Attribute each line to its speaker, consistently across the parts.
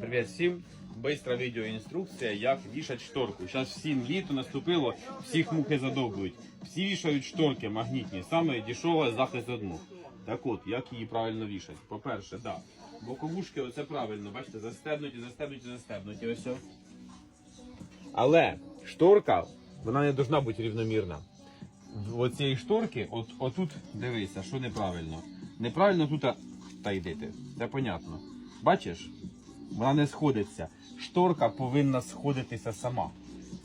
Speaker 1: Привіт всім. Бистра відеоінструкція, як вішати шторку. Зараз всім літо наступило, всіх мухи задовбують. Всі вішають шторки магнітні, саме дешевий захист від мух. Так от, як її правильно вішати? По-перше, да. Боковушки, оце правильно, бачите, застебнуті, застебнуті, застебнуті. Ось. Але шторка, вона не повинна бути рівномірна. В оцієї шторки, от, отут дивися, що неправильно. Неправильно тут та йдете. Це понятно. Бачиш? Вона не сходиться. Шторка повинна сходитися сама.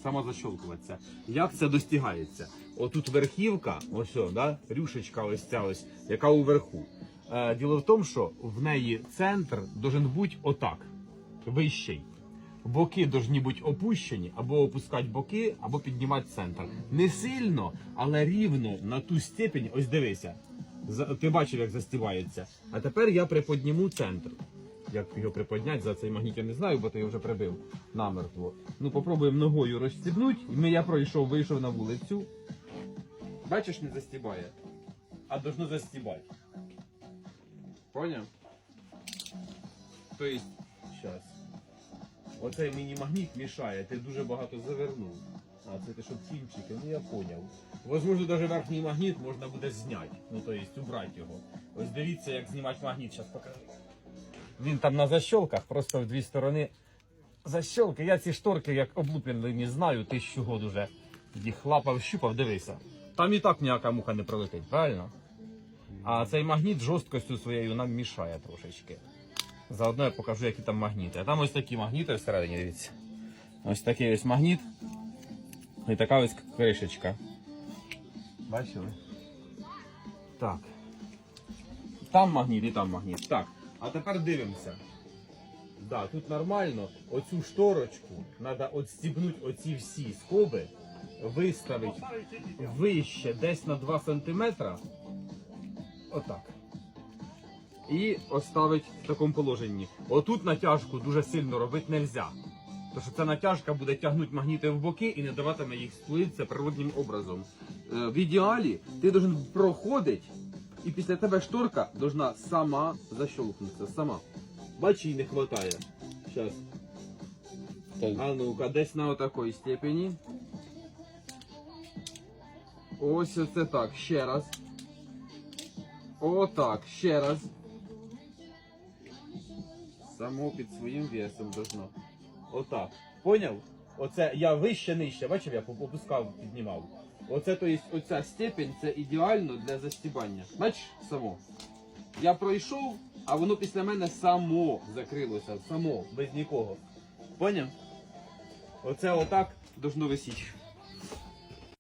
Speaker 1: Сама защолкуватися. Як це достигається? Отут верхівка, ось, да? рюшечка ось ця ось, яка уверху. Е, діло в тому, що в неї центр должен бути отак, вищий. Боки должні бути опущені, або опускати боки, або піднімати центр. Не сильно, але рівно на ту степень. Ось дивися. Ти бачив, як застівається. А тепер я приподніму центр. Як його приподняти за цей магніт, я не знаю, бо ти його вже прибив намертво. Ну, попробуємо ногою розстібнути. І я пройшов, вийшов на вулицю. Бачиш, не застібає. А должно застібати. Поняв? Тобто, зараз. Оцей міні-магніт мішає, ти дуже багато завернув. А це ти щоб кінчики, ну я поняв. Возможно, навіть верхній магніт можна буде зняти. Ну то есть убрати його. Ось дивіться, як знімати магніт, зараз покажу. Він там на защолках, просто в дві сторони. Защолки, я ці шторки, як облуплений, не знаю, тисячу год уже їх лапав, щупав, дивися. Там і так ніяка муха не пролетить, правильно? А цей магніт жорсткостю своєю нам мішає трошечки. Заодно я покажу, які там магніти. А там ось такі магніти всередині, дивіться. Ось такий ось магніт. І така ось кришечка. Бачили? Так. Там магніт і там магніт. Так. А тепер дивимося. Да, тут нормально. Оцю шторочку треба відстібнути оці всі скоби, виставити вище десь на 2 см. Отак і оставить в такому положенні. Отут натяжку дуже сильно робити не можна. Тому що ця натяжка буде тягнути магніти в боки і не даватиме їх сплитися природнім образом. Е, В ідеалі ти должен проходити, і після тебе шторка должна сама защолкнутися. Сама. Бач, їй не вистачає. Зараз. А ну-ка, десь на отакої степені. Ось оце так. Ще раз. Отак, ще раз. Само під своїм весом должно. Отак. Поняв? Оце я вище нижче, бачив, я опускав, піднімав. Оце, то є, оця степень це ідеально для застібання. Бачиш, само. Я пройшов, а воно після мене само закрилося. Само, без нікого. Поняв? Оце отак должно висіти.